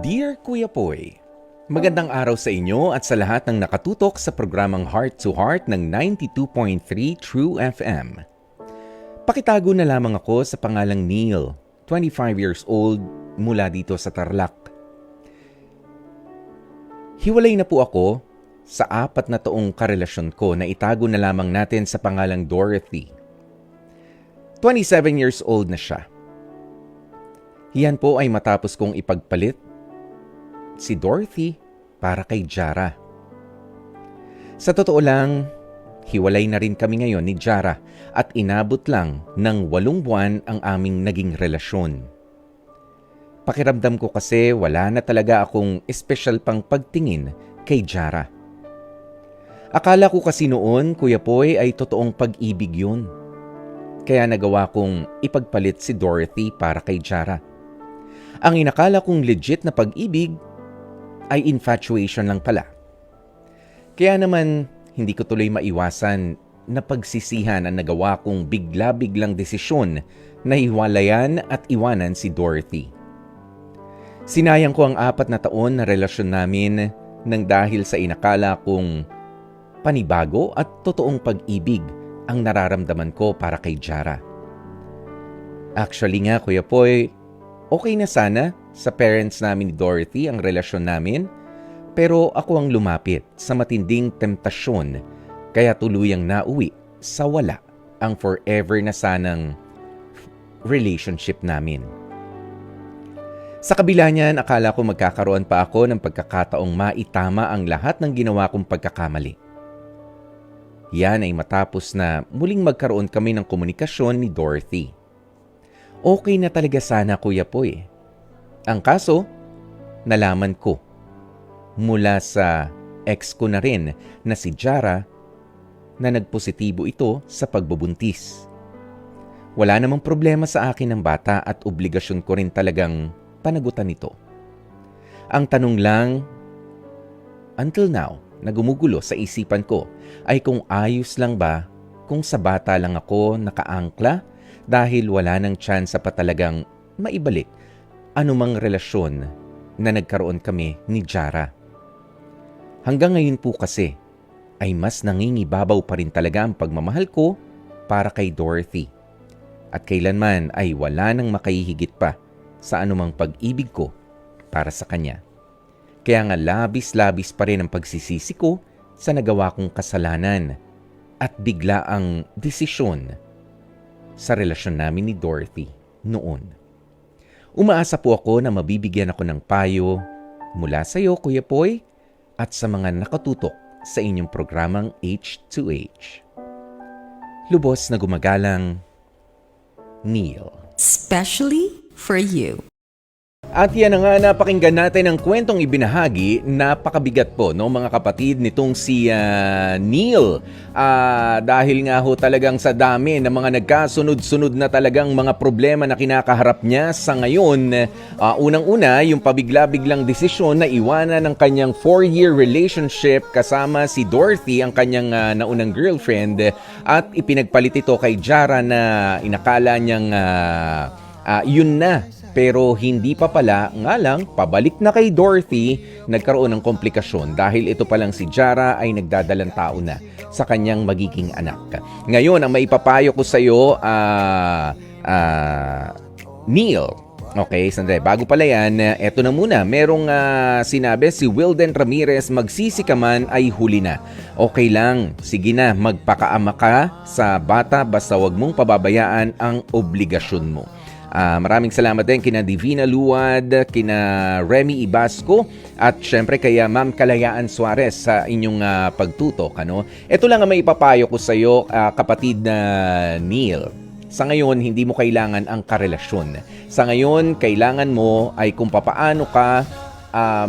Dear Kuya Poy, Magandang araw sa inyo at sa lahat ng nakatutok sa programang Heart to Heart ng 92.3 True FM. Pakitago na lamang ako sa pangalang Neil, 25 years old, mula dito sa Tarlac. Hiwalay na po ako sa apat na taong karelasyon ko na itago na lamang natin sa pangalang Dorothy. 27 years old na siya. Yan po ay matapos kong ipagpalit si Dorothy para kay Jara. Sa totoo lang, hiwalay na rin kami ngayon ni Jara at inabot lang ng walong buwan ang aming naging relasyon. Pakiramdam ko kasi wala na talaga akong espesyal pang pagtingin kay Jara. Akala ko kasi noon, Kuya Poy, ay totoong pag-ibig yun. Kaya nagawa kong ipagpalit si Dorothy para kay Jara. Ang inakala kong legit na pag-ibig ay infatuation lang pala. Kaya naman, hindi ko tuloy maiwasan na pagsisihan ang nagawa kong bigla-biglang desisyon na hiwalayan at iwanan si Dorothy. Sinayang ko ang apat na taon na relasyon namin nang dahil sa inakala kong panibago at totoong pag-ibig ang nararamdaman ko para kay Jara. Actually nga, Kuya Poy, okay na sana sa parents namin ni Dorothy ang relasyon namin, pero ako ang lumapit sa matinding temptasyon kaya tuluyang nauwi sa wala ang forever na sanang relationship namin. Sa kabila niyan, akala ko magkakaroon pa ako ng pagkakataong maitama ang lahat ng ginawa kong pagkakamali. Yan ay matapos na muling magkaroon kami ng komunikasyon ni Dorothy. Okay na talaga sana Kuya Poy. Ang kaso, nalaman ko mula sa ex ko na rin na si Jara na nagpositibo ito sa pagbubuntis. Wala namang problema sa akin ng bata at obligasyon ko rin talagang panagutan ito. Ang tanong lang, until now, na gumugulo sa isipan ko ay kung ayos lang ba kung sa bata lang ako nakaangkla dahil wala nang tsansa pa talagang maibalik anumang relasyon na nagkaroon kami ni Jara. Hanggang ngayon po kasi ay mas nangingibabaw pa rin talaga ang pagmamahal ko para kay Dorothy. At kailanman ay wala nang makahihigit pa sa anumang pag-ibig ko para sa kanya. Kaya nga labis-labis pa rin ang pagsisisi ko sa nagawa kong kasalanan at bigla ang desisyon sa relasyon namin ni Dorothy noon. Umaasa po ako na mabibigyan ako ng payo mula sa iyo, Kuya Poy, at sa mga nakatutok sa inyong programang H2H. Lubos na gumagalang, Neil. Specially for you. At yan na nga napakinggan natin ang kwentong ibinahagi. Napakabigat po no mga kapatid nitong si uh, Neil. Uh, dahil nga ho talagang sa dami ng mga nagkasunod-sunod na talagang mga problema na kinakaharap niya sa ngayon. Uh, Unang-una yung pabigla-biglang desisyon na iwanan ng kanyang 4-year relationship kasama si Dorothy, ang kanyang uh, naunang girlfriend. At ipinagpalit ito kay Jara na inakala niyang uh, uh, yun na pero hindi pa pala, nga lang, pabalik na kay Dorothy, nagkaroon ng komplikasyon dahil ito palang si Jara ay nagdadalang tao na sa kanyang magiging anak. Ngayon, ang maipapayo ko sa iyo, uh, uh, Neil, Okay, sandali. Bago pala yan, eto na muna. Merong uh, sinabi si Wilden Ramirez, magsisi ka man ay huli na. Okay lang. Sige na, magpakaama ka sa bata basta wag mong pababayaan ang obligasyon mo. Uh, maraming salamat din kina Divina Luwad, kina Remy Ibasco at syempre kaya Ma'am Kalayaan Suarez sa inyong uh, pagtutok. Ano? Ito lang ang may ipapayo ko sa iyo uh, kapatid na Neil. Sa ngayon, hindi mo kailangan ang karelasyon. Sa ngayon, kailangan mo ay kung papaano ka uh,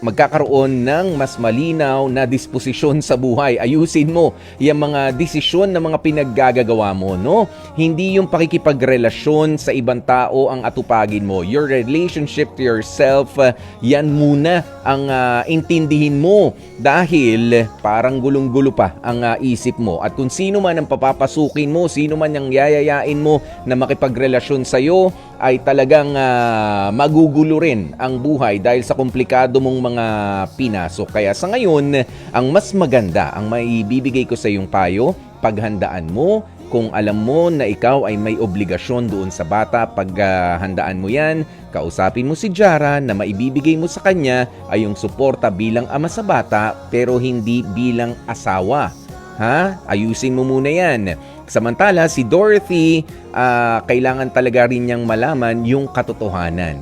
magkakaroon ng mas malinaw na disposisyon sa buhay. Ayusin mo yung mga desisyon na mga pinaggagagawa mo, no? Hindi yung pakikipagrelasyon sa ibang tao ang atupagin mo. Your relationship to yourself, uh, yan muna ang uh, intindihin mo dahil parang gulong-gulo pa ang uh, isip mo. At kung sino man ang papapasukin mo, sino man ang yayayain mo na makipagrelasyon sa iyo, ay talagang ah, magugulo rin ang buhay dahil sa komplikado mong mga pinasok. Kaya sa ngayon, ang mas maganda, ang maibibigay ko sa iyong payo, paghandaan mo kung alam mo na ikaw ay may obligasyon doon sa bata, paghandaan mo yan, kausapin mo si Jara na maibibigay mo sa kanya ay yung suporta bilang ama sa bata pero hindi bilang asawa. Ha? Ayusin mo muna yan. Samantala, si Dorothy, ah, kailangan talaga rin niyang malaman yung katotohanan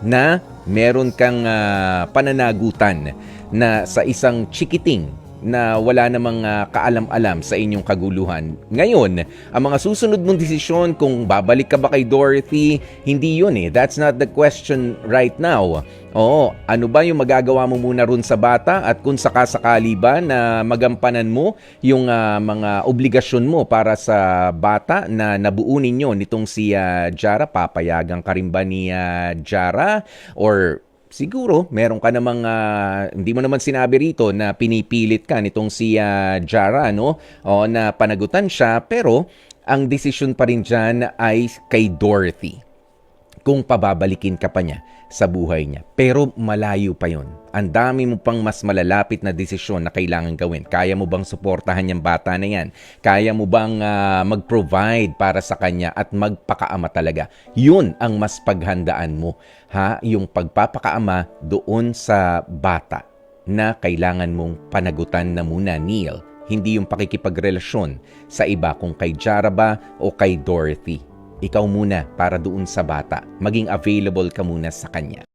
na meron kang ah, pananagutan na sa isang chikiting na wala namang ah, kaalam-alam sa inyong kaguluhan. Ngayon, ang mga susunod mong desisyon kung babalik ka ba kay Dorothy, hindi yun eh. That's not the question right now. Oo, ano ba yung magagawa mo muna ron sa bata at kung sakasakali ba na magampanan mo yung ah, mga obligasyon mo para sa bata na nabuo ninyo nitong si ah, Jara, papayagan ka rin ba ni ah, Jara or Siguro, meron ka namang, ah, hindi mo naman sinabi rito na pinipilit ka nitong si ah, Jara, no? O na panagutan siya, pero ang desisyon pa rin dyan ay kay Dorothy kung pababalikin ka pa niya sa buhay niya. Pero malayo pa yon. Ang dami mo pang mas malalapit na desisyon na kailangan gawin. Kaya mo bang suportahan yung bata na yan? Kaya mo bang ah, mag-provide para sa kanya at magpakaama talaga? Yun ang mas paghandaan mo. Ha? Yung pagpapakaama doon sa bata na kailangan mong panagutan na muna, Neil. Hindi yung pakikipagrelasyon sa iba kung kay Jara ba o kay Dorothy ikaw muna para doon sa bata. Maging available ka muna sa kanya.